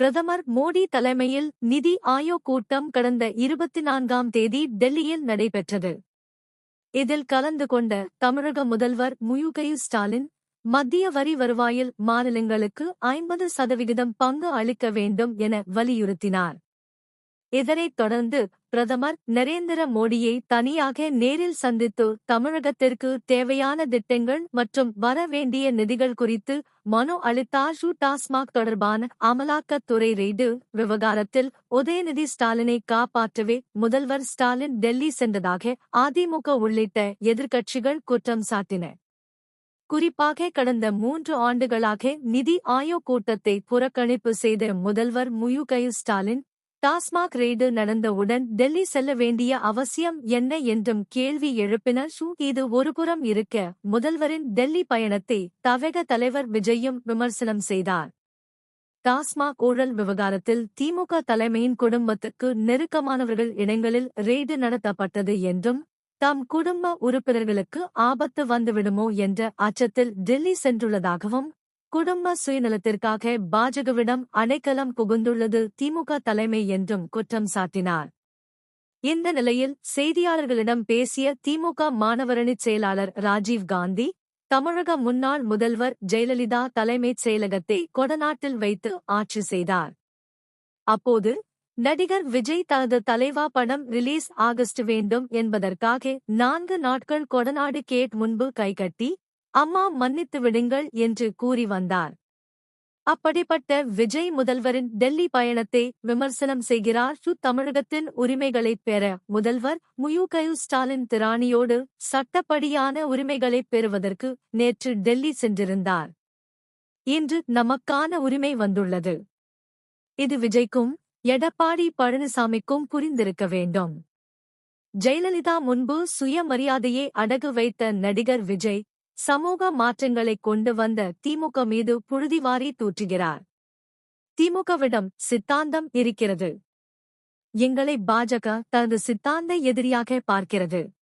பிரதமர் மோடி தலைமையில் நிதி ஆயோக் கூட்டம் கடந்த இருபத்தி நான்காம் தேதி டெல்லியில் நடைபெற்றது. இதில் கலந்து கொண்ட தமிழக முதல்வர் முயுகையு ஸ்டாலின் மத்திய வரி வருவாயில் மாநிலங்களுக்கு ஐம்பது சதவிகிதம் பங்கு அளிக்க வேண்டும் என வலியுறுத்தினார். இதனைத் தொடர்ந்து பிரதமர் நரேந்திர மோடியை தனியாக நேரில் சந்தித்து தமிழகத்திற்கு தேவையான திட்டங்கள் மற்றும் வரவேண்டிய நிதிகள் குறித்து மனு அளித்தார். ஷூ டாஸ்மாக் தொடர்பான அமலாக்கத்துறை ரெய்டு விவகாரத்தில் உதயநிதி ஸ்டாலினை காப்பாற்றவே முதல்வர் ஸ்டாலின் டெல்லி சென்றதாக அதிமுக உள்ளிட்ட எதிர்க்கட்சிகள் குற்றம் சாட்டின. குறிப்பாக கடந்த மூன்று ஆண்டுகளாக நிதி ஆயோக் கூட்டத்தை புறக்கணிப்பு செய்த முதல்வர் முயுகை ஸ்டாலின் டாஸ்மாக் ரெய்டு நடந்தவுடன் டெல்லி செல்ல வேண்டிய அவசியம் என்ன என்றும் கேள்வி எழுப்பினர் ஷூ இது ஒருபுறம் இருக்க முதல்வரின் டெல்லி பயணத்தை தவக தலைவர் விஜயும் விமர்சனம் செய்தார். டாஸ்மாக் ஊழல் விவகாரத்தில் திமுக தலைமையின் குடும்பத்துக்கு நெருக்கமானவர்கள் இடங்களில் ரெய்டு நடத்தப்பட்டது என்றும் தம் குடும்ப உறுப்பினர்களுக்கு ஆபத்து வந்துவிடுமோ என்ற அச்சத்தில் டெல்லி சென்றுள்ளதாகவும் குடும்ப சுயநலத்திற்காக பாஜகவிடம் அடைக்கலம் புகுந்துள்ளது திமுக தலைமை என்றும் குற்றம் சாட்டினார். இந்த நிலையில் செய்தியாளர்களிடம் பேசிய திமுக மாணவரணிச் செயலாளர் ராஜீவ் காந்தி தமிழக முன்னாள் முதல்வர் ஜெயலலிதா தலைமைச் செயலகத்தை கொடநாட்டில் வைத்து ஆட்சி செய்தார். அப்போது நடிகர் விஜய் தனது தலைவா படம் ரிலீஸ் ஆகஸ்ட் வேண்டும் என்பதற்காக நான்கு நாட்கள் கொடநாடு கேட் முன்பு கைகட்டி அம்மா மன்னித்து விடுங்கள் என்று கூறி வந்தார். அப்படிப்பட்ட விஜய் முதல்வரின் டெல்லி பயணத்தை விமர்சனம் செய்கிறார். சு. தமிழகத்தின் உரிமைகளைப் பெற முதல்வர் முயுகயு ஸ்டாலின் திராணியோடு சட்டப்படியான உரிமைகளைப் பெறுவதற்கு நேற்று டெல்லி சென்றிருந்தார். இன்று நமக்கான உரிமை வந்துள்ளது. இது விஜய்க்கும் எடப்பாடி பழனிசாமிக்கும் புரிந்திருக்க வேண்டும். ஜெயலலிதா முன்பு சுயமரியாதையை அடகு வைத்த நடிகர் விஜய் சமூக மாற்றங்களைக் கொண்டு வந்த திமுக மீது புழுதிவாரி தூற்றுகிறார். திமுகவிடம் சித்தாந்தம் இருக்கிறது. எங்களை பாஜக தனது சித்தாந்த எதிரியாக பார்க்கிறது.